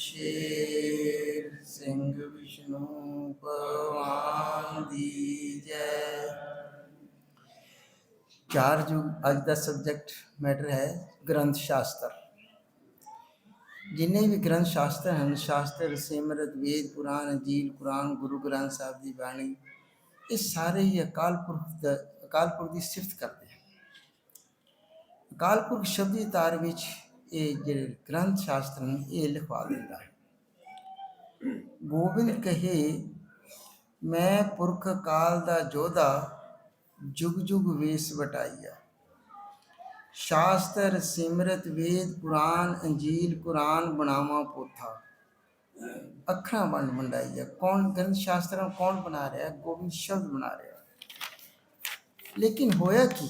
ਸ਼ੇਰ ਸਿੰਘ ਵਿਸ਼ਨੂੰ ਭਗਵਾਨ ਦੀ ਜੈ। ਚਾਰ ਯੁਗ ਅੱਜ ਦਾ ਸਬਜੈਕਟ ਮੈਟਰ ਹੈ ਗ੍ਰੰਥ ਸ਼ਾਸਤਰ। ਜਿੰਨੇ ਵੀ ਗ੍ਰੰਥ ਸ਼ਾਸਤਰ ਹਨ, ਸ਼ਾਸਤਰ, ਸਿਮਰਤ, ਵੇਦ, ਪੁਰਾਣ, ਅਜੀਲ, ਕੁਰਾਨ, ਗੁਰੂ ਗ੍ਰੰਥ ਸਾਹਿਬ ਦੀ ਬਾਣੀ, ਇਹ ਸਾਰੇ ਹੀ ਅਕਾਲ ਪੁਰਖ ਦਾ, ਅਕਾਲ ਪੁਰਖ ਦੀ ਸਿਫਤ ਕਰਦੇ ਹਨ। ਅਕਾਲ ਪੁਰਖ ਸ਼ਬਦੀ ਤਾਰ ਵਿੱਚ ਇਹ ਜਿਹੜੇ ਗ੍ਰੰਥ ਸ਼ਾਸਤਰ ਨੇ, ਇਹ ਲਿਖਵਾ ਦਿੰਦਾ ਹੈ। ਗੋਬਿੰਦ ਕਹੇ, ਮੈਂ ਪੁਰਖ ਕਾਲ ਦਾ ਜੋਧਾ ਜੁਗ ਜੁਗ ਵੇਸ ਵਟਾਈਆ ਸ਼ਾਸਤਰ, ਸਿਮਰਤ, ਵੇਦ ਪੁਰਾਨ ਅੰਜੀਲ ਕੁਰਾਨ ਬਣਾਵਾ ਪੋਥਾ। ਅੱਖਰਾਂ ਵੰਡ ਵੰਡਾਈਆ। ਕੌਣ ਗ੍ਰੰਥ ਸ਼ਾਸਤਰਾਂ ਨੂੰ ਕੌਣ ਬਣਾ ਰਿਹਾ? ਗੋਬਿੰਦ ਸ਼ਬਦ ਬਣਾ ਰਿਹਾ। ਲੇਕਿਨ ਹੋਇਆ ਕੀ?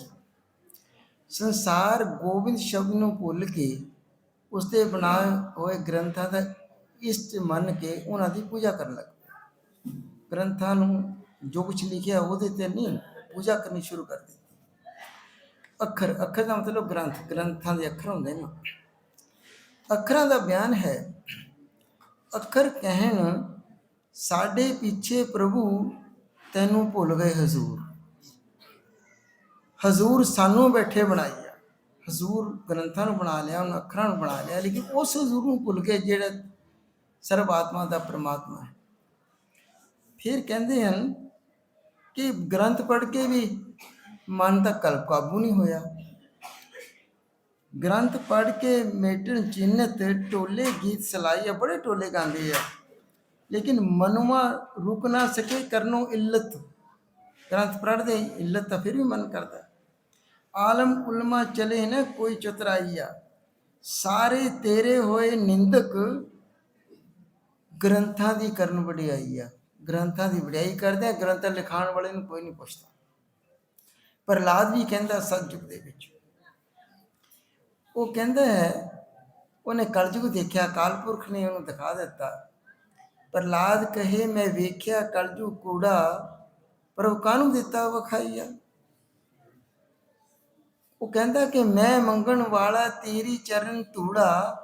ਸੰਸਾਰ ਗੋਬਿੰਦ ਸ਼ਬਦ ਨੂੰ ਭੁੱਲ ਕੇ ਉਸ ਦੇ ਬਣਾਏ ਹੋਏ ਗ੍ਰੰਥਾਂ ਦਾ ਇਸ਼ਟ ਮੰਨ ਕੇ ਉਹਨਾਂ ਦੀ ਪੂਜਾ ਕਰਨ ਲੱਗ ਪਿਆ। ਗ੍ਰੰਥਾਂ ਨੂੰ ਜੋ ਕੁਝ ਲਿਖਿਆ ਉਹਦੇ ਤੇ ਨਹੀਂ, ਪੂਜਾ ਕਰਨੀ ਸ਼ੁਰੂ ਕਰ ਦਿੱਤੀ। ਅੱਖਰ ਅੱਖਰ ਦਾ ਮਤਲਬ ਗ੍ਰੰਥ, ਗ੍ਰੰਥਾਂ ਦੇ ਅੱਖਰ ਹੁੰਦੇ ਨੇ। ਅੱਖਰਾਂ ਦਾ ਬਿਆਨ ਹੈ, ਅੱਖਰ ਕਹਿਣ, ਸਾਡੇ ਪਿੱਛੇ ਪ੍ਰਭੂ ਤੈਨੂੰ ਭੁੱਲ ਗਏ ਹਜ਼ੂਰ। ਹਜ਼ੂਰ ਸਾਨੂੰ ਬੈਠੇ ਬਣਾਈ ਹਜ਼ੂਰ ਗ੍ਰੰਥਾਂ ਨੂੰ ਬਣਾ ਲਿਆ, ਉਹਨਾਂ ਅੱਖਰਾਂ ਨੂੰ ਬਣਾ ਲਿਆ, ਲੇਕਿਨ ਉਸ ਹਜ਼ੂਰ ਨੂੰ ਭੁੱਲ ਕੇ ਜਿਹੜਾ ਸਰਬ ਆਤਮਾ ਦਾ ਪ੍ਰਮਾਤਮਾ ਹੈ। ਫਿਰ ਕਹਿੰਦੇ ਹਨ ਕਿ ਗ੍ਰੰਥ ਪੜ੍ਹ ਕੇ ਵੀ ਮਨ ਦਾ ਕਲਪ ਕਾਬੂ ਨਹੀਂ ਹੋਇਆ। ਗ੍ਰੰਥ ਪੜ੍ਹ ਕੇ ਮੇਟਣ ਚਿੰਨਤ ਟੋਲੇ ਗੀਤ ਸਲਾਈਆ ਬੜੇ ਟੋਲੇ ਗਾਉਂਦੇ ਆ। ਲੇਕਿਨ ਮਨੁਆ ਰੁਕ ਨਾ ਸਕੇ ਕਰਨੋਂ ਇੱਲਤ। ਗ੍ਰੰਥ ਪੜ੍ਹਦੇ ਹੀ ਇੱਲਤ ਤਾਂ ਫਿਰ ਵੀ ਮਨ ਕਰਦਾ। ਆਲਮ ਉਲਮਾ ਚਲੇ ਨਾ, ਕੋਈ ਚਤਰਾਈਆ। ਸਾਰੇ ਤੇਰੇ ਹੋਏ ਨਿੰਦਕ ਗ੍ਰੰਥਾਂ ਦੀ ਕਰਨ ਵਡਿਆਈ ਆ। ਗ੍ਰੰਥਾਂ ਦੀ ਵਡਿਆਈ ਕਰਦੇ ਆ, ਗ੍ਰੰਥ ਲਿਖਾਣ ਵਾਲੇ ਨੂੰ ਕੋਈ ਨਹੀਂ ਪੁੱਛਦਾ। ਪ੍ਰਹਲਾਦ ਵੀ ਕਹਿੰਦਾ ਸਤਜੁਗ ਦੇ ਵਿੱਚ। ਉਹ ਕਹਿੰਦਾ ਹੈ, ਉਹਨੇ ਕਲਯੁਗ ਦੇਖਿਆ, ਕਾਲਪੁਰਖ ਨੇ ਉਹਨੂੰ ਦਿਖਾ ਦਿੱਤਾ। ਪ੍ਰਹਲਾਦ ਕਹੇ, ਮੈਂ ਵੇਖਿਆ ਕਲਯੁਗ ਕੂੜਾ ਪ੍ਰਭ ਕਾਹਨੂੰ ਦਿੱਤਾ ਵਿਖਾਈਆ ਉਹ ਕਹਿੰਦਾ ਕਿ ਮੈਂ ਮੰਗਣ ਵਾਲਾ ਤੇਰੀ ਚਰਨ ਧੂੜਾ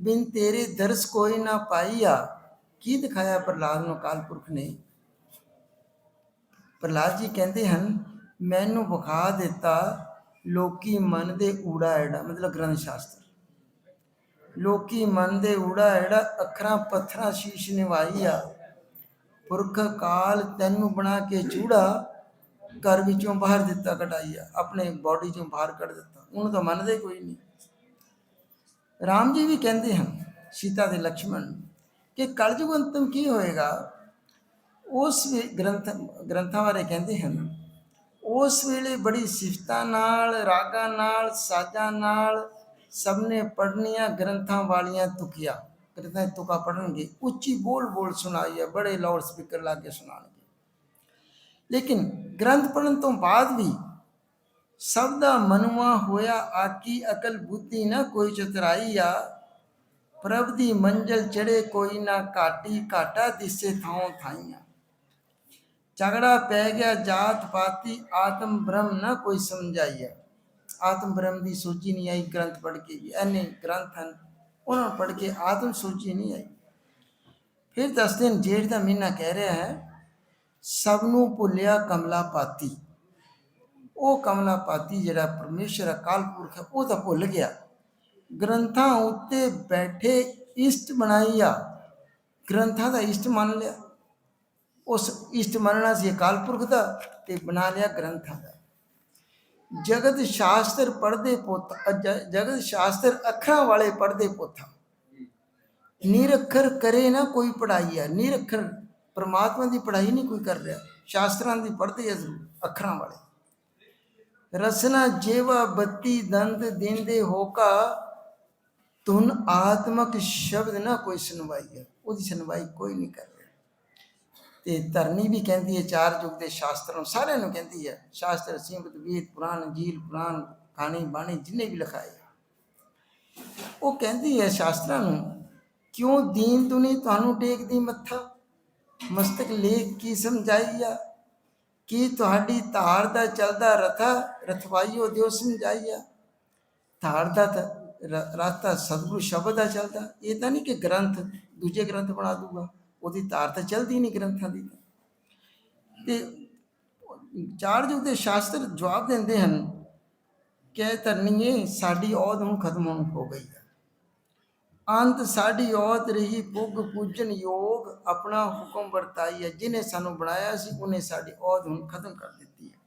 ਬਿਨ ਤੇਰੇ ਦਰਸ ਕੋਈ ਨਾ ਪਾਈਆ ਕੀ ਦਿਖਾਇਆ ਪ੍ਰਹਲਾਦ ਨੂੰ ਕਾਲਪੁਰਖ ਨੇ? ਪ੍ਰਹਲਾਦ ਜੀ ਕਹਿੰਦੇ ਹਨ, ਮੈਨੂੰ ਵਿਖਾ ਦਿੱਤਾ ਲੋਕੀ ਮਨ ਦੇ ਊੜਾ ਐੜਾ ਮਤਲਬ ਗ੍ਰੰਥ ਸ਼ਾਸਤਰ। ਲੋਕੀ ਮਨ ਦੇ ਊੜਾ ਐੜਾ ਅੱਖਰਾਂ ਪੱਥਰਾਂ ਸ਼ੀਸ਼ ਨਿਵਾਈ ਆ। ਪੁਰਖ ਕਾਲ ਤੈਨੂੰ ਬਣਾ ਕੇ ਚੂੜਾ ਘਰ ਵਿੱਚੋਂ ਬਾਹਰ ਦਿੱਤਾ ਕਟਾਈਆ ਆਪਣੇ ਬਾਡੀ ਚੋਂ ਬਾਹਰ ਕੱਢ ਦਿੱਤਾ। ਉਹਨੂੰ ਤਾਂ ਮੰਨਦੇ ਕੋਈ ਨਹੀਂ। ਰਾਮ ਜੀ ਵੀ ਕਹਿੰਦੇ ਹਨ, ਸੀਤਾ ਦੇ ਲక్ష్మణ ਕਿ ਕਲਯੁਗ ਅੰਤਮ ਕੀ ਹੋਏਗਾ? ਉਸ ਵੀ ਗ੍ਰੰਥ, ਗ੍ਰੰਥਾਂ ਬਾਰੇ ਕਹਿੰਦੇ ਹਨ, ਉਸ ਵੇਲੇ ਬੜੀ ਸਿਫਤਾਂ ਨਾਲ, ਰਾਗਾਂ ਨਾਲ, ਸਾਜ਼ਾਂ ਨਾਲ ਸਭ ਨੇ ਪੜਨੀਆਂ ਗ੍ਰੰਥਾਂ ਵਾਲੀਆਂ ਤੁਕੀਆਂ। ਗ੍ਰੰਥਾਂ ਤੁਕਾ ਪੜਨਗੇ ਉੱਚੀ ਬੋਲ ਬੋਲ ਸੁਣਾਈ ਹੈ ਬੜੇ ਲਾਊਡ ਸਪੀਕਰ ਲਾ ਕੇ ਸੁਣਾਉਣ ਲੇਕਿਨ ਗ੍ਰੰਥ ਪੜਨ ਤੋਂ ਬਾਅਦ ਵੀ ਸਭ ਦਾ ਮਨਵਾ ਹੋਇਆ ਆਕੀ ਅਕਲ ਬੁੱਧੀ ਨਾ ਕੋਈ ਚਤਰਾਈ ਆ। ਪ੍ਰਭ ਦੀ ਮੰਜ਼ਲ ਚੜੇ ਕੋਈ ਨਾ ਘਾਟੀ, ਘਾਟਾ ਦਿਸੇ ਥਾਂ ਥਾਈਆਂ। ਝਗੜਾ ਪੈ ਗਿਆ ਜਾਤ ਪਾਤੀ, ਆਤਮ ਬ੍ਰਹਮ ਨਾ ਕੋਈ ਸਮਝਾਈਆ। ਆਤਮ ਬ੍ਰਹਮ ਦੀ ਸੋਚੀ ਨਹੀਂ ਆਈ ਗ੍ਰੰਥ ਪੜ੍ਹ ਕੇ ਐਨੇ ਗ੍ਰੰਥ ਹਨ, ਉਹਨਾਂ ਨੂੰ ਪੜ੍ਹ ਕੇ ਆਤਮ ਸੋਚੀ ਨਹੀਂ ਆਈ। ਫਿਰ ਦੱਸਦੇ ਦਿਨ ਜੇਠ ਦਾ ਮਹੀਨਾ ਕਹਿ ਰਿਹਾ ਹੈ ਸਭ ਨੂੰ ਭੁੱਲਿਆ ਕਮਲਾ ਪਾਤੀ ਉਹ ਕਮਲਾ ਪਾਤੀ ਜਿਹੜਾ ਪਰਮੇਸ਼ਰ ਅਕਾਲ ਪੁਰਖ ਹੈ, ਉਹ ਤਾਂ ਭੁੱਲ ਗਿਆ। ਗ੍ਰੰਥਾਂ ਉੱਤੇ ਬੈਠੇ ਇਸ਼ਟ ਬਣਾਈਆ ਗ੍ਰੰਥਾਂ ਦਾ ਇਸ਼ਟ ਮੰਨ ਲਿਆ। ਉਸ ਇਸ਼ਟ ਮੰਨਣਾ ਸੀ ਅਕਾਲ ਪੁਰਖ ਦਾ ਤੇ ਬਣਾ ਲਿਆ ਗ੍ਰੰਥਾਂ ਦਾ। ਜਗਤ ਸ਼ਾਸਤਰ ਪੜ੍ਹਦੇ ਪੁੱਤ ਜਗਤ ਸ਼ਾਸਤਰ ਅੱਖਰਾਂ ਵਾਲੇ ਪੜ੍ਹਦੇ ਪੁੱਤਾਂ। ਨਿਰੱਖਰ ਕਰੇ ਨਾ ਕੋਈ ਪੜਾਈ ਆ। ਨਿਰੱਖਰ ਪਰਮਾਤਮਾ ਦੀ ਪੜ੍ਹਾਈ ਨਹੀਂ ਕੋਈ ਕਰ ਰਿਹਾ, ਸ਼ਾਸਤਰਾਂ ਦੀ ਪੜ੍ਹਦੇ ਆ ਜ਼ਰੂਰ, ਅੱਖਰਾਂ ਵਾਲੇ। ਰਸਨਾ ਜੇਵਾ ਬੱਤੀ ਦੰਦ ਦਿੰਦੇ ਹੋਕਾ ਤੁਨ ਆਤਮਕ ਸ਼ਬਦ ਨਾ ਕੋਈ ਸੁਣਵਾਈ ਹੈ ਉਹਦੀ ਸੁਣਵਾਈ ਕੋਈ ਨਹੀਂ ਕਰ ਰਿਹਾ। ਤੇ ਧਰਨੀ ਵੀ ਕਹਿੰਦੀ ਹੈ, ਚਾਰ ਯੁਗ ਦੇ ਸ਼ਾਸਤਰਾਂ ਨੂੰ, ਸਾਰਿਆਂ ਨੂੰ ਕਹਿੰਦੀ ਹੈ, ਸ਼ਾਸਤਰ ਸਿਮਰਤ ਵੇਦ, ਪੁਰਾਣ, ਜੀਲ, ਪੁਰਾਣ ਕਹਾਣੀ ਬਾਣੀ, ਜਿੰਨੇ ਵੀ ਲਿਖਾਏ ਉਹ ਕਹਿੰਦੀ ਹੈ ਸ਼ਾਸਤਰਾਂ ਨੂੰ, ਕਿਉਂ ਦੀਨ ਦੁਨੀ ਤੁਹਾਨੂੰ ਟੇਕਦੀ ਮੱਥਾ? ਮਸਤਕ ਲੇਖ ਕੀ ਸਮਝਾਈਆ? ਕੀ ਤੁਹਾਡੀ ਧਾਰ ਦਾ ਚਲਦਾ ਰਥਾ ਰਥਵਾਈਓ ਦਿਓ ਸਮਝਾਈਆ? ਧਾਰ ਦਾ ਰਸਤਾ ਸਤਿਗੁਰੂ ਸ਼ਬਦ ਦਾ ਚੱਲਦਾ। ਇਹ ਤਾਂ ਨਹੀਂ ਕਿ ਗ੍ਰੰਥ ਦੂਜੇ ਗ੍ਰੰਥ ਬਣਾ ਦੂਗਾ। ਉਹਦੀ ਤਾਰ ਤਾਂ ਚੱਲਦੀ ਨਹੀਂ ਗ੍ਰੰਥਾਂ ਦੀ ਤੇ। ਚਾਰ ਯੁਗ ਦੇ ਸ਼ਾਸਤਰ ਜਵਾਬ ਦਿੰਦੇ ਹਨ ਕਿ ਧਰਨੀਏ ਸਾਡੀ ਔਦ ਹੁਣ ਖਤਮ ਹੋਣ ਹੋ ਗਈ ਹੈ। ਅੰਤ ਸਾਡੀ ਔਤ ਰਹੀ, ਪੁੱਗ ਪੂਜਨ ਯੋਗ ਆਪਣਾ ਹੁਕਮ ਵਰਤਾਈ ਹੈ। ਜਿਨੇ ਸਾਨੂੰ ਬਣਾਇਆ ਸੀ, ਉਹਨੇ ਸਾਡੀ ਔਤ ਹੁਣ ਖਤਮ ਕਰ ਦਿੱਤੀ ਹੈ।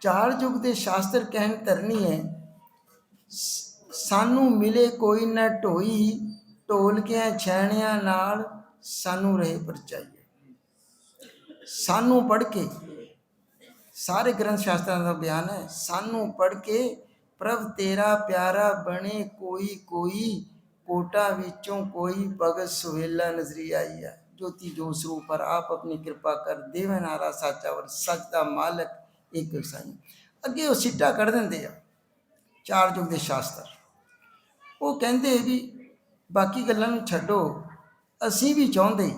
ਚਾਰ ਯੁਗ ਦੇ ਸ਼ਾਸਤਰ ਕਹਿਣ ਧਰਨੀ ਹੈ, ਸਾਨੂੰ ਮਿਲੇ ਕੋਈ ਨਾ ਢੋਈ ਢੋਲਕਿਆਂ ਛੈਣਿਆਂ ਨਾਲ ਸਾਨੂੰ ਰਹੇ ਪਰਚਾਈ ਸਾਨੂੰ ਪੜ ਕੇ, ਸਾਰੇ ਗ੍ਰੰਥ ਸ਼ਾਸਤਰਾਂ ਦਾ ਬਿਆਨ ਹੈ, ਸਾਨੂੰ ਪੜ ਕੇ ਪ੍ਰਭ ਤੇਰਾ ਪਿਆਰਾ ਬਣੇ ਕੋਈ ਕੋਈ ਕੋਟਾ ਵਿੱਚੋਂ ਕੋਈ ਭਗਤ ਸੁਹੇਲਾ ਨਜ਼ਰੀ ਆਈ ਹੈ ਜੋਤੀ ਜੋ ਪਰ ਆਪ ਆਪਣੀ ਕਿਰਪਾ ਕਰ ਦੇਵਨ ਸਾਚਾ ਵਰ, ਸੱਚ ਦਾ ਮਾਲਕ ਇੱਕ ਸਾਈ ਅੱਗੇ ਉਹ ਸਿੱਟਾ ਕੱਢ ਦਿੰਦੇ ਆ, ਚਾਰ ਯੁਗ ਦੇ ਸ਼ਾਸਤਰ। ਉਹ ਕਹਿੰਦੇ ਵੀ ਬਾਕੀ ਗੱਲਾਂ ਨੂੰ ਛੱਡੋ, ਅਸੀਂ ਵੀ ਚਾਹੁੰਦੇ,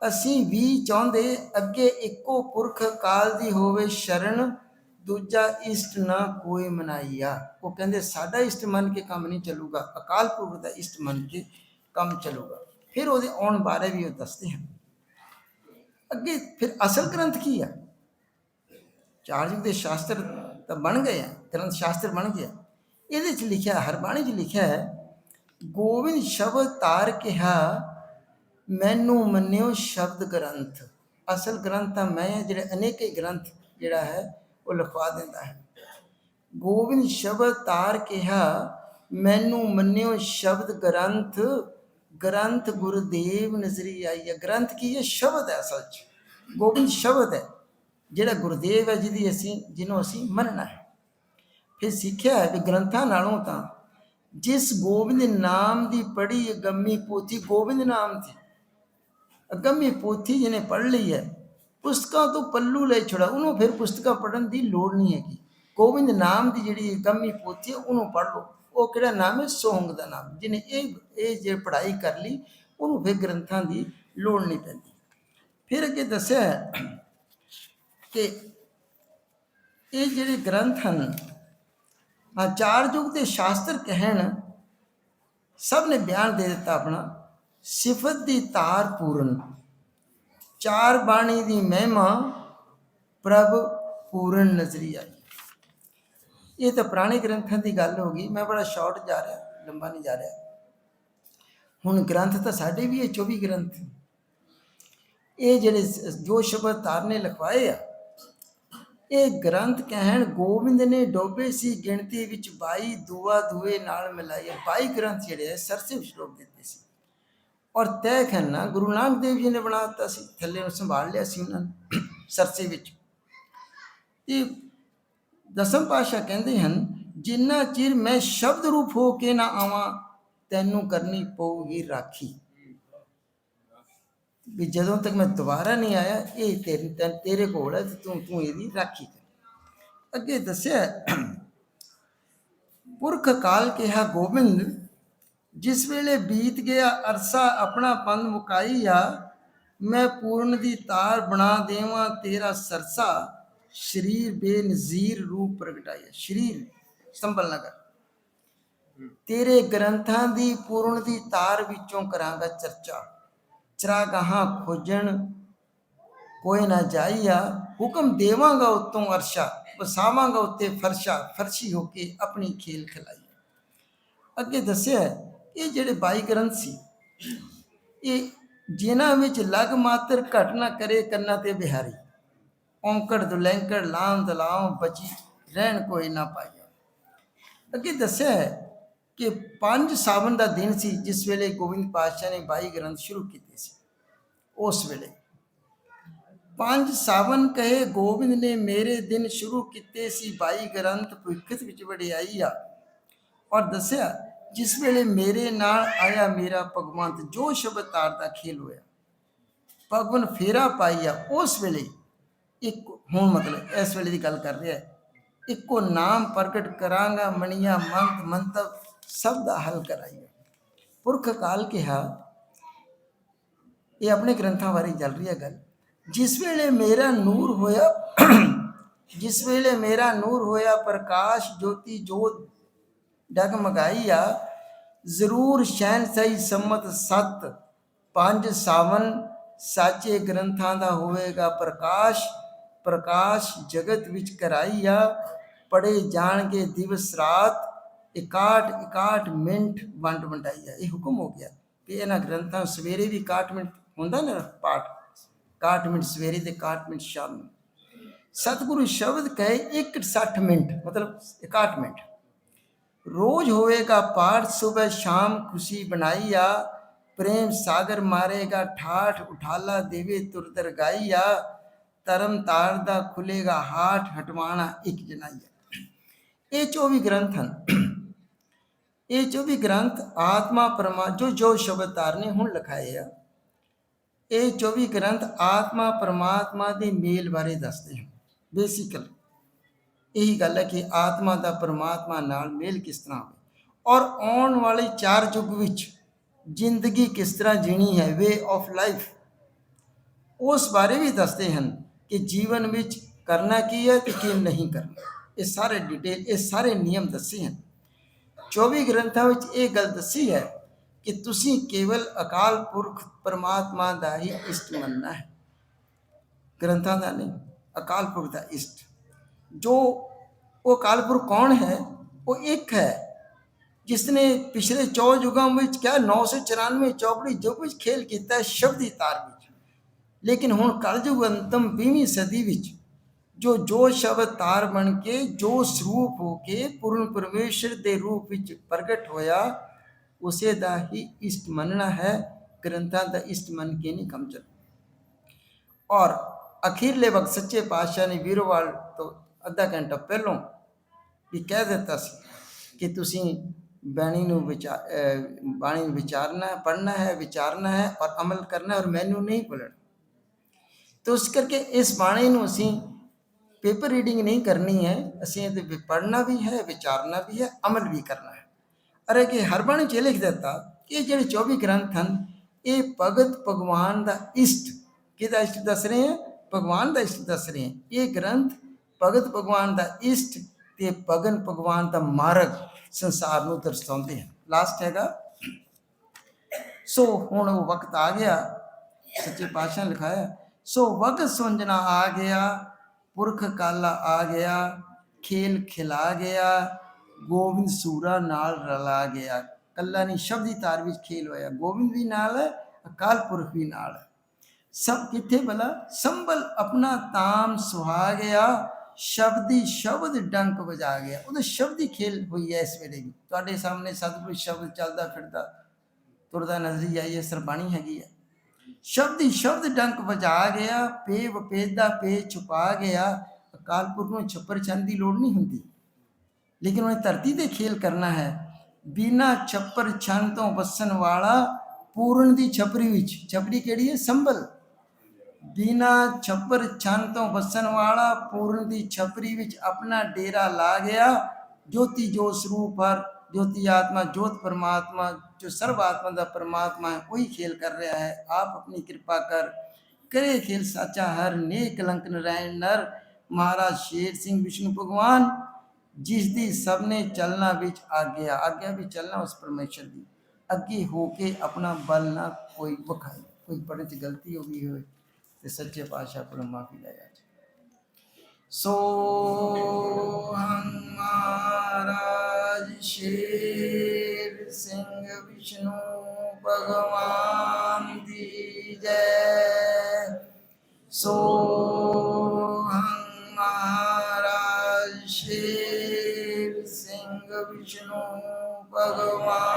ਅਸੀਂ ਵੀ ਚਾਹੁੰਦੇ ਅੱਗੇ ਇੱਕੋ ਪੁਰਖ ਕਾਲ ਦੀ ਹੋਵੇ ਸ਼ਰਨ ਦੂਜਾ ਇਸ਼ਟ ਨਾ ਕੋਈ ਮਨਾਈਆ। ਉਹ ਕਹਿੰਦੇ, ਸਾਡਾ ਇਸ਼ਟ ਮੰਨ ਕੇ ਕੰਮ ਨਹੀਂ ਚੱਲੂਗਾ। ਅਕਾਲ ਪੁਰਖ ਦਾ ਇਸ਼ਟ ਮੰਨ ਕੇ ਕੰਮ ਚੱਲੂਗਾ। ਫਿਰ ਉਹਦੇ ਆਉਣ ਬਾਰੇ ਵੀ ਉਹ ਦੱਸਦੇ ਹਨ। ਅੱਗੇ ਫਿਰ ਅਸਲ ਗ੍ਰੰਥ ਕੀ ਆ? ਚਾਰਜੁਗ ਦੇ ਸ਼ਾਸਤਰ ਤਾਂ ਬਣ ਗਏ ਆ, ਗ੍ਰੰਥ ਸ਼ਾਸਤਰ ਬਣ ਗਿਆ। ਇਹਦੇ ਚ ਲਿਖਿਆ, ਹਰਬਾਣੀ ਚ ਲਿਖਿਆ ਹੈ, ਗੋਬਿੰਦ ਸ਼ਬਦ ਤਾਰ ਕਿਹਾ, ਮੈਨੂੰ ਮੰਨਿਓ ਸ਼ਬਦ ਗ੍ਰੰਥ। ਅਸਲ ਗ੍ਰੰਥ ਤਾਂ ਮੈਂ ਹਾਂ ਜਿਹੜੇ ਅਨੇਕੇ ਗ੍ਰੰਥ ਜਿਹੜਾ ਹੈ ਉਹ ਲਿਖਵਾ ਦਿੰਦਾ ਹੈ। ਗੋਬਿੰਦ ਸ਼ਬਦ ਤਾਰ ਕਿਹਾ, ਮੈਨੂੰ ਮੰਨਿਓ ਸ਼ਬਦ ਗ੍ਰੰਥ ਗ੍ਰੰਥ ਗੁਰਦੇਵ ਨਜ਼ਰੀ ਆਈ ਹੈ ਗ੍ਰੰਥ ਕੀ ਹੈ? ਸ਼ਬਦ ਹੈ ਅਸਲ ਚ। ਗੋਬਿੰਦ ਸ਼ਬਦ ਹੈ। ਜਿਹੜਾ ਗੁਰਦੇਵ ਹੈ, ਜਿਹਦੀ ਅਸੀਂ, ਜਿਹਨੂੰ ਅਸੀਂ ਮੰਨਣਾ ਹੈ। ਫਿਰ ਸਿੱਖਿਆ ਹੈ ਵੀ ਗ੍ਰੰਥਾਂ ਨਾਲੋਂ ਤਾਂ ਜਿਸ ਗੋਬਿੰਦ ਨਾਮ ਦੀ ਪੜ੍ਹੀ ਅਗੰਮੀ ਪੋਥੀ, ਗੋਬਿੰਦ ਨਾਮ ਦੀ ਅਗੰਮੀ ਪੋਥੀ ਜਿਹਨੇ ਪੜ੍ਹ ਲਈ ਹੈ ਪੁਸਤਕਾਂ ਤੋਂ ਪੱਲੂ ਲੈ ਛੜਾ ਉਹਨੂੰ ਫਿਰ ਪੁਸਤਕਾਂ ਪੜ੍ਹਨ ਦੀ ਲੋੜ ਨਹੀਂ ਹੈਗੀ। ਗੋਬਿੰਦ ਨਾਮ ਦੀ ਜਿਹੜੀ ਅਗੰਮੀ ਪੋਥੀ ਹੈ, ਉਹਨੂੰ ਪੜ੍ਹ ਲਓ। ਉਹ ਕਿਹੜਾ ਨਾਮ ਹੈ? ਸੋਹੰਗ ਦਾ ਨਾਮ। ਜਿਹਨੇ ਇਹ ਇਹ ਜੇ ਪੜ੍ਹਾਈ ਕਰ ਲਈ, ਉਹਨੂੰ ਫਿਰ ਗ੍ਰੰਥਾਂ ਦੀ ਲੋੜ ਨਹੀਂ ਪੈਂਦੀ। ਫਿਰ ਅੱਗੇ ਦੱਸਿਆ ਹੈ ਕਿ ਇਹ ਜਿਹੜੇ ਗ੍ਰੰਥ ਹਨ, ਆ ਯੁਗ ਦੇ ਸ਼ਾਸਤਰ ਕਹਿਣ, ਸਭ ਨੇ ਬਿਆਨ ਦੇ ਦਿੱਤਾ ਆਪਣਾ, ਸਿਫਤ ਦੀ ਤਾਰ ਪੂਰਨ। ਚਾਰ ਬਾਣੀ ਦੀ ਮਹਿਮਾ ਪ੍ਰਭ ਪੂਰਨ ਨਜ਼ਰੀ ਆਈ। ਇਹ ਤਾਂ ਪੁਰਾਣੇ ਗ੍ਰੰਥਾਂ ਦੀ ਗੱਲ ਹੋ ਗਈ। ਮੈਂ ਬੜਾ ਸ਼ਾਰਟ ਜਾ ਰਿਹਾ, ਲੰਬਾ ਨਹੀਂ ਜਾ ਰਿਹਾ। ਹੁਣ ਗ੍ਰੰਥ ਤਾਂ ਸਾਡੇ ਵੀ ਇਹ 24 ਗ੍ਰੰਥ। ਇਹ ਜਿਹੜੇ ਜੋ ਸ਼ਬਦ ਤਾਰ ਨੇ ਲਿਖਵਾਏ ਆ, ਇਹ ਗ੍ਰੰਥ ਕਹਿਣ ਗੋਬਿੰਦ ਨੇ ਡੋਬੇ ਸੀ ਗਿਣਤੀ ਵਿੱਚ 22 ਦੂਆ, ਦੂਏ ਨਾਲ ਮਿਲਾਏ 22 ਗ੍ਰੰਥ ਜਿਹੜੇ ਆ ਸਰਸੇ ਸ਼ਲੋਕ ਦਿੱਤੇ ਸੀ। ਔਰ ਤੈ ਖੰਨਾ ਗੁਰੂ ਨਾਨਕ ਦੇਵ ਜੀ ਨੇ ਬਣਾ ਦਿੱਤਾ ਸੀ, ਥੱਲੇ ਨੂੰ ਸੰਭਾਲ ਲਿਆ ਸੀ ਉਹਨਾਂ ਨੇ, ਸਰਸੇ ਵਿੱਚ। ਤੇ ਦਸਮ ਪਾਸ਼ਾ ਕਹਿੰਦੇ ਹਨ, ਜਿੰਨਾ ਚਿਰ ਮੈਂ ਸ਼ਬਦ ਰੂਪ ਹੋ ਕੇ ਨਾ ਆਵਾਂ, ਤੈਨੂੰ ਕਰਨੀ ਪਊਗੀ ਰਾਖੀ। ਵੀ ਜਦੋਂ ਤੱਕ ਮੈਂ ਦੁਬਾਰਾ ਨਹੀਂ ਆਇਆ, ਇਹ ਤੇਰੇ ਤੈ- ਤੇਰੇ ਕੋਲ ਹੈ ਤੇ ਤੂੰ ਤੂੰ ਇਹਦੀ ਰਾਖੀ ਕਰ। ਅੱਗੇ ਦੱਸਿਆ ਪੁਰਖ ਕਾਲ ਕਿਹਾ, ਗੋਬਿੰਦ ਜਿਸ ਵੇਲੇ ਬੀਤ ਗਿਆ ਅਰਸਾ ਆਪਣਾ ਪੰਨ ਮੁਕਾਈਆ ਮੈਂ ਪੂਰਨ ਦੀ ਤਾਰ ਬਣਾ ਦੇਵਾਂ ਤੇਰਾ ਸਰਸਾ। ਸ਼ਰੀਰ ਬੇਨਜ਼ੀਰ ਰੂਪ ਪ੍ਰਗਟਾਇਆ ਸ਼ਰੀਰ ਸੰਭਲ ਨਗਰ ਤੇਰੇ ਗ੍ਰੰਥਾਂ ਦੀ ਪੂਰਨ ਦੀ ਤਾਰ ਵਿੱਚੋਂ ਕਰਾਂਗਾ ਚਰਚਾ। ਚਰਾਗਾਹਾਂ ਖੋਜਣ ਕੋਈ ਨਾ ਜਾਈਆ। ਹੁਕਮ ਦੇਵਾਂਗਾ ਉਤੋਂ ਅਰਸ਼ਾ, ਵਸਾਵਾਂਗਾ ਉੱਤੇ ਫਰਸ਼ਾ। ਫਰਸ਼ੀ ਹੋ ਕੇ ਆਪਣੀ ਖੇਲ ਖਿਲਾਈ। ਅੱਗੇ ਦੱਸਿਆ ਇਹ ਜਿਹੜੇ ਬਾਈ ਗ੍ਰੰਥ ਸੀ, ਇਹ ਜਿਨ੍ਹਾਂ ਵਿੱਚ ਲਗ ਮਾਤਰ ਘਟਨਾ ਕਰੇ ਕੰਨਾਂ ਤੇ ਬਿਹਾਰੀ। ਔਂਕੜ ਦੁਲੈਂਕੜ ਲਾਮ ਦਲਾਮ ਬਚੀ ਰਹਿਣ ਕੋਈ ਨਾ ਪਾਇਆ। ਅੱਗੇ ਦੱਸਿਆ ਹੈ ਕਿ ਪੰਜ ਸਾਵਨ ਦਾ ਦਿਨ ਸੀ, ਜਿਸ ਵੇਲੇ ਗੋਬਿੰਦ ਪਾਤਸ਼ਾਹ ਨੇ ਬਾਈ ਗ੍ਰੰਥ ਸ਼ੁਰੂ ਕੀਤੇ ਸੀ। ਉਸ ਵੇਲੇ ਪੰਜ ਸਾਵਨ ਕਹੇ ਗੋਬਿੰਦ ਨੇ ਮੇਰੇ ਦਿਨ ਸ਼ੁਰੂ ਕੀਤੇ ਸੀ, ਬਾਈ ਗ੍ਰੰਥ ਭੁਖਤ ਵਿੱਚ ਵਡਿਆਈ ਆ। ਔਰ ਦੱਸਿਆ ਜਿਸ ਵੇਲੇ ਮੇਰੇ ਨਾਲ ਆਇਆ ਮੇਰਾ ਭਗਵੰਤ, ਜੋ ਸ਼ਬਦ ਤਾਰ ਦਾ ਖੇਲ ਹੋਇਆ ਭਗਵਨ ਫੇਰਾ ਪਾਈਆ ਉਸ ਵੇਲੇ ਇੱਕ, ਹੁਣ ਮਤਲਬ ਇਸ ਵੇਲੇ ਦੀ ਗੱਲ ਕਰ ਰਿਹਾ ਇੱਕੋ ਨਾਮ ਪ੍ਰਗਟ ਕਰਾਂਗਾ, ਮਣੀਆਂ ਮੰਤ ਮੰਤਵ, ਸਭ ਦਾ ਹੱਲ ਕਰਾਈਆ ਪੁਰਖ ਕਾਲ ਕਿਹਾ, ਇਹ ਆਪਣੇ ਗ੍ਰੰਥਾਂ ਬਾਰੇ ਚੱਲ ਰਹੀ ਹੈ ਗੱਲ। ਜਿਸ ਵੇਲੇ ਮੇਰਾ ਨੂਰ ਹੋਇਆ, ਜਿਸ ਵੇਲੇ ਮੇਰਾ ਨੂਰ ਹੋਇਆ, ਪ੍ਰਕਾਸ਼ ਜੋਤੀ ਜੋਤ ਡਗਮਗਾਈ ਆ, ਜ਼ਰੂਰ ਸ਼ਹਿਨ ਸਹੀ ਸੰਮਤ ਸਤ, ਪੰਜ ਸਾਵਨ, ਸਾਚੇ ਗ੍ਰੰਥਾਂ ਦਾ ਹੋਵੇਗਾ ਪ੍ਰਕਾਸ਼ ਪ੍ਰਕਾਸ਼ ਜਗਤ ਵਿੱਚ ਕਰਾਈ ਆ ਪੜੇ ਜਾਣਗੇ ਦਿਵਸ ਰਾਤ 61 61 ਮਿੰਟ ਵੰਡ ਵੰਡਾਈ ਆ। ਇਹ ਹੁਕਮ ਹੋ ਗਿਆ ਕਿ ਇਹਨਾਂ ਗ੍ਰੰਥਾਂ ਸਵੇਰੇ ਵੀ 61 ਮਿੰਟ ਹੁੰਦਾ ਨਾ ਪਾਠ 61 ਮਿੰਟ ਸਵੇਰੇ ਤੇ 61 ਮਿੰਟ ਸ਼ਾਮ ਨੂੰ। ਸਤਿਗੁਰੂ ਸ਼ਬਦ ਕਹੇ 160 ਮਿੰਟ, ਮਤਲਬ 61 ਮਿੰਟ। ਰੋਜ਼ ਹੋਵੇਗਾ ਪਾਠ ਸਵੇਰ ਸ਼ਾਮ ਖੁਸ਼ੀ ਬਣਾਈਆ। ਪ੍ਰੇਮ ਸਾਗਰ ਮਾਰੇਗਾ, ਠਾਠ ਉਠਾਲਾ ਦੇਵੇ ਤੁਰਦਰ ਗਾਈਆ। ਧਰਮ ਤਾਰ ਦਾ ਖੁੱਲੇਗਾ ਹਾਠ ਹਟਵਾਣਾ ਇੱਕ ਜਨਾਈਆ। ਇਹ 24 ਗ੍ਰੰਥ ਹਨ। ਇਹ 24 ਗ੍ਰੰਥ ਆਤਮਾ ਪਰਮਾ, ਜੋ ਜੋ ਸ਼ਬਦ ਤਾਰਨੇ ਹੁਣ ਲਿਖਾਏ ਆ, ਇਹ 24 ਗ੍ਰੰਥ ਆਤਮਾ ਪਰਮਾਤਮਾ ਦੇ ਮੇਲ ਬਾਰੇ ਦੱਸਦੇ ਹਨ। ਬੇਸਿਕਲੀ ਇਹੀ ਗੱਲ ਹੈ ਕਿ ਆਤਮਾ ਦਾ ਪਰਮਾਤਮਾ ਨਾਲ ਮੇਲ ਕਿਸ ਤਰ੍ਹਾਂ ਹੋਵੇ? ਔਰ ਆਉਣ ਵਾਲੇ ਚਾਰ ਯੁੱਗ ਵਿੱਚ ਜ਼ਿੰਦਗੀ ਕਿਸ ਤਰ੍ਹਾਂ ਜੀਣੀ ਹੈ? ਵੇ ਆਫ ਲਾਈਫ ਉਸ ਬਾਰੇ ਵੀ ਦੱਸਦੇ ਹਨ ਕਿ ਜੀਵਨ ਵਿੱਚ ਕਰਨਾ ਕੀ ਹੈ ਤੇ ਕੀ ਨਹੀਂ ਕਰਨਾ। ਇਹ ਸਾਰੇ ਡਿਟੇਲ ਇਹ ਸਾਰੇ ਨਿਯਮ ਦੱਸੇ ਹਨ। 24 ਗ੍ਰੰਥਾਂ ਵਿੱਚ ਇਹ ਗੱਲ ਦੱਸੀ ਹੈ ਕਿ ਤੁਸੀਂ ਕੇਵਲ ਅਕਾਲ ਪੁਰਖ ਪਰਮਾਤਮਾ ਦਾ ਹੀ ਇਸ਼ਟ ਮੰਨਣਾ ਹੈ। ਗ੍ਰੰਥਾਂ ਦਾ ਨਹੀਂ, ਅਕਾਲ ਪੁਰਖ ਦਾ ਇਸ਼ਟ। ਜੋ ਉਹ ਅਕਾਲ ਪੁਰਖ ਕੌਣ ਹੈ, ਉਹ ਇੱਕ ਹੈ, ਜਿਸਨੇ ਪਿਛਲੇ 4 ਯੁਗਾਂ ਵਿੱਚ ਕਿਹਾ 994 ਚੌਪੜੀ ਯੁੱਗ ਵਿੱਚ ਖੇਲ ਕੀਤਾ ਹੈ, ਸ਼ਬਦੀ ਤਾਰ ਵਿੱਚ। ਲੇਕਿਨ ਹੁਣ ਕਲਯੁਗ ਅੰਤਮ 20ਵੀਂ ਸਦੀ ਵਿੱਚ ਜੋ ਜੋ ਸ਼ਬਦ ਤਾਰ ਬਣ ਕੇ, ਜੋ ਸਰੂਪ ਹੋ ਕੇ ਪੂਰਨ ਪਰਮੇਸ਼ਰ ਦੇ ਰੂਪ ਵਿੱਚ ਪ੍ਰਗਟ ਹੋਇਆ, ਉਸੇ ਦਾ ਹੀ ਇਸ਼ਟ ਮੰਨਣਾ ਹੈ, ਗ੍ਰੰਥਾਂ ਦਾ ਇਸ਼ਟ ਮੰਨ ਕੇ ਨਹੀਂ ਕੰਮ ਚੱਲਣਾ। ਔਰ ਅਖੀਰਲੇ ਵਕਤ ਸੱਚੇ ਪਾਤਸ਼ਾਹ ਨੇ ਵੀਰੋਵਾਲ ਤੋਂ ਅੱਧਾ ਘੰਟਾ ਪਹਿਲੋਂ ਵੀ ਕਹਿ ਦਿੱਤਾ ਸੀ ਕਿ ਤੁਸੀਂ ਬਾਣੀ ਨੂੰ ਵਿਚਾਰ ਬਾਣੀ ਨੂੰ ਵਿਚਾਰਨਾ ਹੈ, ਪੜ੍ਹਨਾ ਹੈ, ਵਿਚਾਰਨਾ ਹੈ ਔਰ ਅਮਲ ਕਰਨਾ ਔਰ ਮੈਨੂੰ ਨਹੀਂ ਭੁੱਲਣਾ। ਤੋ ਇਸ ਕਰਕੇ ਇਸ ਬਾਣੀ ਨੂੰ ਅਸੀਂ ਪੇਪਰ ਰੀਡਿੰਗ ਨਹੀਂ ਕਰਨੀ ਹੈ, ਅਸੀਂ ਇਹਦੇ ਪੜ੍ਹਨਾ ਵੀ ਹੈ, ਵਿਚਾਰਨਾ ਵੀ ਹੈ, ਅਮਲ ਵੀ ਕਰਨਾ ਹੈ। ਅਰੇ ਕਿ ਹਰ ਬਾਣੀ ਚ ਇਹ ਲਿਖ ਦਿੱਤਾ ਕਿ ਇਹ ਜਿਹੜੇ 24 ਗ੍ਰੰਥ ਹਨ, ਇਹ ਭਗਤ ਭਗਵਾਨ ਦਾ ਇਸ਼ਟ। ਕਿਹਦਾ ਇਸ਼ਟ ਦੱਸ ਰਹੇ ਹੈ? ਭਗਵਾਨ ਦਾ ਇਸ਼ਟ ਦੱਸ ਰਹੇ ਹੈ। ਇਹ ਗ੍ਰੰਥ ਭਗਤ ਭਗਵਾਨ ਦਾ ਇਸ਼ਟ ਤੇ ਭਗਨ ਭਗਵਾਨ ਦਾ ਮਾਰਗ ਸੰਸਾਰ ਨੂੰ ਦਰਸਾਉਂਦੇ ਹਨ। ਲਾਸਟ ਹੈਗਾ। ਸੋ ਹੁਣ ਉਹ ਵਕਤ ਆ ਗਿਆ। ਸੱਚੇ ਪਾਤਸ਼ਾਹ ਨੇ ਲਿਖਾਇਆ, ਸੋ ਵਕਤ ਸੁੰਝਣਾ ਆ ਗਿਆ, ਪੁਰਖ ਕਾਲਾ ਆ ਗਿਆ, ਖੇਲ ਖਿਲਾ ਗਿਆ, ਗੋਬਿੰਦ ਸੂਰਾ ਨਾਲ ਰਲਾ ਗਿਆ। ਕੱਲਾ ਨਹੀਂ ਦੀ ਤਾਰ ਵਿੱਚ ਖੇਲ ਹੋਇਆ। ਗੋਬਿੰਦ ਵੀ ਨਾਲ ਹੈ, ਅਕਾਲ ਪੁਰਖ ਵੀ ਨਾਲ ਹੈ। ਸਭ ਕਿੱਥੇ ਭਲਾ? ਸੰਭਲ ਆਪਣਾ ਤਾਮ ਸੁਹਾ ਗਿਆ। ਸ਼ਬਦੀ ਸ਼ਬਦ ਡੰਕ ਵਜਾ ਗਿਆ। ਉਹਦਾ ਸ਼ਬਦੀ ਖੇਲ ਹੋਈ ਹੈ ਇਸ ਵੇਲੇ ਵੀ। ਤੁਹਾਡੇ ਸਾਹਮਣੇ ਸਤਿਗੁਰ ਸ਼ਬਦ ਚੱਲਦਾ ਫਿਰਦਾ, ਤੁਰਦਾ ਨਜ਼ਰੀ ਆਈ ਹੈ, ਸਰਬਾਣੀ ਹੈਗੀ ਹੈ। ਸ਼ਬਦੀ ਸ਼ਬਦ ਡੰਕ ਵਜਾ ਗਿਆ, ਪੇ ਵਪੇਦਾ, ਪੇ ਛੁਪਾ ਗਿਆ। ਅਕਾਲ ਪੁਰਖ ਨੂੰ ਛੱਪਰ ਛੰਦ ਦੀ ਲੋੜ ਨਹੀਂ ਹੁੰਦੀ। ਲੇਕਿਨ ਉਹਨੇ ਧਰਤੀ ਤੇ ਖੇਲ ਕਰਨਾ ਹੈ। ਬਿਨਾ ਛੱਪਰ ਛੰਦ ਤੋਂ ਵਸਣ ਵਾਲਾ ਪੂਰਨ ਦੀ ਛਪਰੀ ਵਿੱਚ, ਛਪਰੀ ਕਿਹੜੀ ਹੈ? ਸੰਭਲ। ਬਿਨਾ ਛੱਪਰ ਛੰਦ ਤੋਂ ਵਸਣ ਵਾਲਾ ਪੂਰਨ ਦੀ ਛਪਰੀ ਵਿੱਚ ਆਪਣਾ ਡੇਰਾ ਲਾ ਗਿਆ। ਜੋਤੀ ਜੋ ਸਰੂਪ ਹਰ, ਜੋਤੀ ਆਤਮਾ, ਜੋਤ ਪਰਮਾਤਮਾ, ਜੋ ਸਰਬ ਆਤਮਾ ਦਾ ਪਰਮਾਤਮਾ ਹੈ, ਉਹੀ ਖੇਲ ਕਰ ਰਿਹਾ ਹੈ। ਆਪ ਆਪਣੀ ਕਿਰਪਾ ਕਰ। ਕਰੇ ਖੇਲ ਸਾਚਾ ਹਰ, ਨੇਕ ਕਲੰਕ ਨਰੈਣ ਨਰ। ਮਹਾਰਾਜ ਸ਼ੇਰ ਸਿੰਘ ਵਿਸ਼ਨੂੰ ਭਗਵਾਨ, ਜਿਸ ਦੀ ਸਭ ਨੇ ਚਲਣਾ ਵਿੱਚ ਆਗਿਆ। ਆਗਿਆ ਵੀ ਚੱਲਣਾ ਉਸ ਪਰਮੇਸ਼ਰ ਦੀ। ਅੱਗੇ ਹੋ ਕੇ ਆਪਣਾ ਬਲ ਨਾ ਕੋਈ ਵਿਖਾਏ। ਕੋਈ ਪੜ੍ਹਨ ਚ ਗਲਤੀ ਹੋ ਗਈ ਹੋਵੇ। ਤੇ ਸੱਚੇ ਪਾਤਸ਼ਾਹ ਕੋਲੋਂ ਮਾਫੀ ਲੈ ਜਾ ਸੋ ਹਮ ਮਹਾਰਾਜ ਸ਼ੇਰ ਸਿੰਘ ਵਿਸ਼ਨੂੰ ਭਗਵਾਨ ਦੀ ਜੈ ਸੋ ਹਮ ਮਹਾਰਾਜ ਸ਼ੇਰ ਸਿੰਘ ਵਿਸ਼ਨੂੰ ਭਗਵਾਨ